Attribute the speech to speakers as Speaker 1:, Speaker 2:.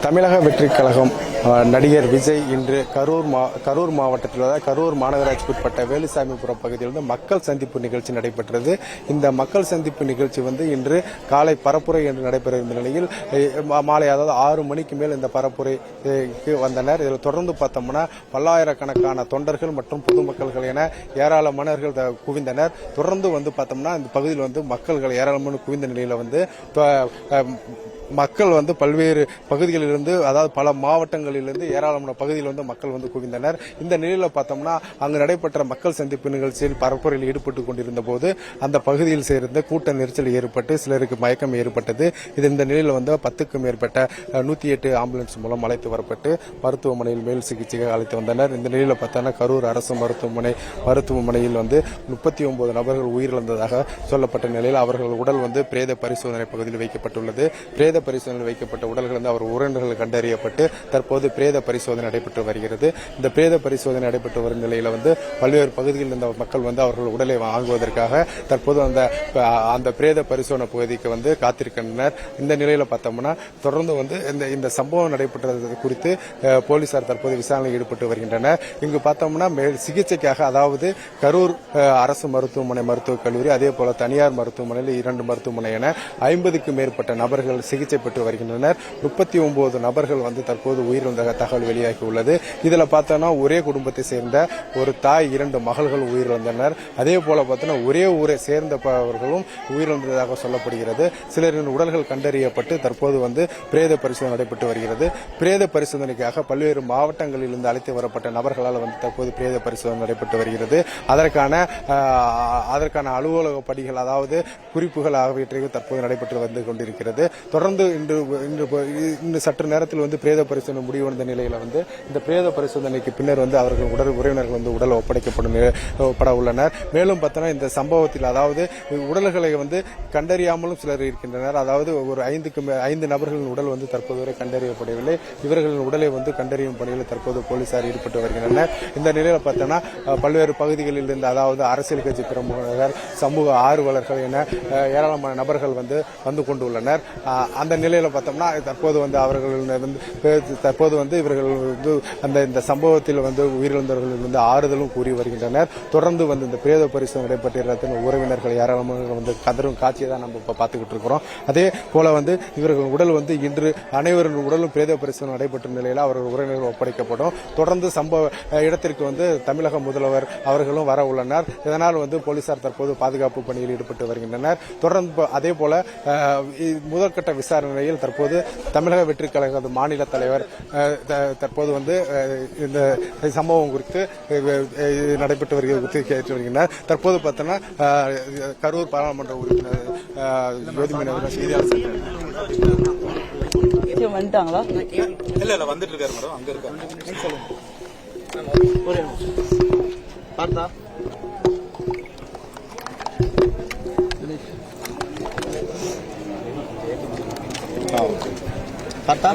Speaker 1: தமிழக வெற்றிக் கழகம் நடிகர் விஜய் இன்று கரூர் மா கரூர் மாவட்டத்தில் அதாவது கரூர் மாநகராட்சிக்கு உட்பட்ட வேலுசாமிபுரம் பகுதியில் வந்து மக்கள் சந்திப்பு நிகழ்ச்சி நடைபெற்றது. இந்த மக்கள் சந்திப்பு நிகழ்ச்சி வந்து இன்று காலை பரப்புரை என்று நடைபெற இருந்த நிலையில் மாலை அதாவது ஆறு மணிக்கு மேல் இந்த பரப்புரைக்கு வந்தனர். இதில் தொடர்ந்து பார்த்தோம்னா பல்லாயிரக்கணக்கான தொண்டர்கள் மற்றும் பொதுமக்கள்கள் என ஏராளமானவர்கள் த- குவிந்தனர். தொடர்ந்து வந்து பார்த்தோம்னா இந்த பகுதியில் வந்து மக்கள்கள் ஏராளமான குவிந்த நிலையில் வந்து மக்கள் வந்து பல்வேறு பகுதிகளிலிருந்து அதாவது பல மாவட்டங்கள் மாவட்டங்களிலிருந்து ஏராளமான பகுதியில் வந்து மக்கள் வந்து குவிந்தனர். இந்த நிலையில் பார்த்தோம்னா அங்கு நடைபெற்ற மக்கள் சந்திப்பு நிகழ்ச்சியில் பரப்புரையில் ஈடுபட்டு கொண்டிருந்த போது அந்த பகுதியில் சேர்ந்த கூட்ட நெரிசல் ஏற்பட்டு சிலருக்கு மயக்கம் ஏற்பட்டது. இது இந்த நிலையில் வந்து பத்துக்கும் மேற்பட்ட நூத்தி எட்டு ஆம்புலன்ஸ் மூலம் அழைத்து வரப்பட்டு மருத்துவமனையில் மேல் சிகிச்சைக்கு அழைத்து வந்தனர். இந்த நிலையில் பார்த்தோன்னா கரூர் அரசு மருத்துவமனை மருத்துவமனையில் வந்து முப்பத்தி ஒன்பது நபர்கள் உயிரிழந்ததாக சொல்லப்பட்ட நிலையில் அவர்கள் உடல் வந்து பிரேத பரிசோதனை பகுதியில் வைக்கப்பட்டுள்ளது. பிரேத பரிசோதனையில் வைக்கப்பட்ட உடல்கள் வந்து அவர் உறவினர்கள் கண்டறியப்பட்டு தற்போது பிரேத பரிசோதனை நடைபெற்று வருகிறது. இந்த பிரேத பரிசோதனை நடைபெற்று வரும் நிலையில வந்து பல்வேறு பகுதிகளில் இருந்த மக்கள் வந்து அவர்கள் உடலை வாங்குவதற்காக தற்போது அந்த அந்த பிரேத பரிசோதனை பகுதிக்கு வந்து காத்திருக்கின்றனர். இந்த நிலையில பார்த்தோம்னா தொடர்ந்து வந்து இந்த இந்த சம்பவம் நடைபெற்றது குறித்து போலீசார் தற்போது விசாரணையில் ஈடுபட்டு வருகின்றனர். இங்கு பார்த்தோம்னா மேல் சிகிச்சைக்காக அதாவது கரூர் அரசு மருத்துவமனை மருத்துவக் கல்லூரி அதே போல தனியார் மருத்துவமனையில் இரண்டு மருத்துவமனை என ஐம்பதுக்கும் மேற்பட்ட நபர்கள் சிகிச்சை பெற்று வருகின்றனர். முப்பத்தி ஒன்பது நபர்கள் வந்து தற்போது உயிர் உயிரிழந்த தகவல் வெளியாகி உள்ளது. இதுல பார்த்தோம்னா ஒரே குடும்பத்தை சேர்ந்த ஒரு தாய் இரண்டு மகள்கள் உயிரிழந்தனர். அதே போல பார்த்தோம்னா ஒரே ஊரை சேர்ந்தவர்களும் உயிரிழந்ததாக சொல்லப்படுகிறது. சிலரின் உடல்கள் கண்டறியப்பட்டு தற்போது வந்து பிரேத பரிசோதனை நடைபெற்று வருகிறது. பிரேத பரிசோதனைக்காக பல்வேறு மாவட்டங்களில் இருந்து அழைத்து வரப்பட்ட நபர்களால் வந்து தற்போது பிரேத பரிசோதனை நடைபெற்று வருகிறது. அதற்கான அதற்கான அலுவலக படிகள் அதாவது குறிப்புகள் ஆகியவற்றை தற்போது நடைபெற்று வந்து கொண்டிருக்கிறது. தொடர்ந்து இன்று இன்று சற்று நேரத்தில் வந்து பிரேத பரிசோதனை முடிவடைந்த நிலையில வந்து இந்த பிரேத பரிசோதனைக்கு பின்னர் வந்து அவர்கள் உடல் உறவினர்கள் வந்து உடல் ஒப்படைக்கப்படும் பட உள்ளனர். மேலும் பார்த்தோன்னா இந்த சம்பவத்தில் அதாவது உடல்களை வந்து கண்டறியாமலும் சிலர் இருக்கின்றனர். அதாவது ஒரு ஐந்துக்கு ஐந்து நபர்களின் உடல் வந்து தற்போது வரை கண்டறியப்படவில்லை. இவர்களின் உடலை வந்து கண்டறியும் பணியில் தற்போது போலீசார் ஈடுபட்டு வருகின்றனர். இந்த நிலையில பார்த்தோன்னா பல்வேறு பகுதிகளில் இருந்து அதாவது அரசியல் கட்சி பிரமுகர்கள் சமூக ஆர்வலர்கள் என ஏராளமான நபர்கள் வந்து வந்து கொண்டுள்ளனர். அந்த நிலையில பார்த்தோம்னா தற்போது வந்து அவர்கள் தற்போது தற்போது வந்து இவர்கள் வந்து அந்த இந்த சம்பவத்தில் வந்து உயிரிழந்தவர்கள் வந்து ஆறுதலும் கூறி வருகின்றனர். தொடர்ந்து வந்து இந்த பிரேத பரிசு நடைபெற்ற உறவினர்கள் ஏராளமாக வந்து கதரும் காட்சியை தான் நம்ம இப்போ பார்த்துக்கிட்டு இருக்கிறோம். அதே போல வந்து இவர்கள் உடல் வந்து இன்று அனைவரின் உடலும் பிரேத பரிசோதனை நடைபெற்ற நிலையில் அவர்கள் உறவினர்கள் ஒப்படைக்கப்படும். தொடர்ந்து சம்பவ இடத்திற்கு வந்து தமிழக முதல்வர் அவர்களும் வர உள்ளனர். இதனால் வந்து போலீசார் தற்போது பாதுகாப்பு பணியில் ஈடுபட்டு வருகின்றனர். தொடர்ந்து அதே போல முதற்கட்ட விசாரணையில் தற்போது தமிழக வெற்றி கழக மாநில தலைவர் தற்போது வந்து இந்த சம்பவம் குறித்து நடைபெற்று வருகிறது குறித்து கேட்டு வருகின்றனர் தற்போது பார்த்தோன்னா கரூர் பாராளுமன்ற உறுப்பினர் அஹ், ஜோதி மீனவர் செய்தியாளர்
Speaker 2: வந்துட்டாங்களா?
Speaker 3: இல்ல இல்ல வந்துட்டு இருக்காரு மேடம். அங்க இருக்காரு.
Speaker 4: பார்த்தா? பார்த்தா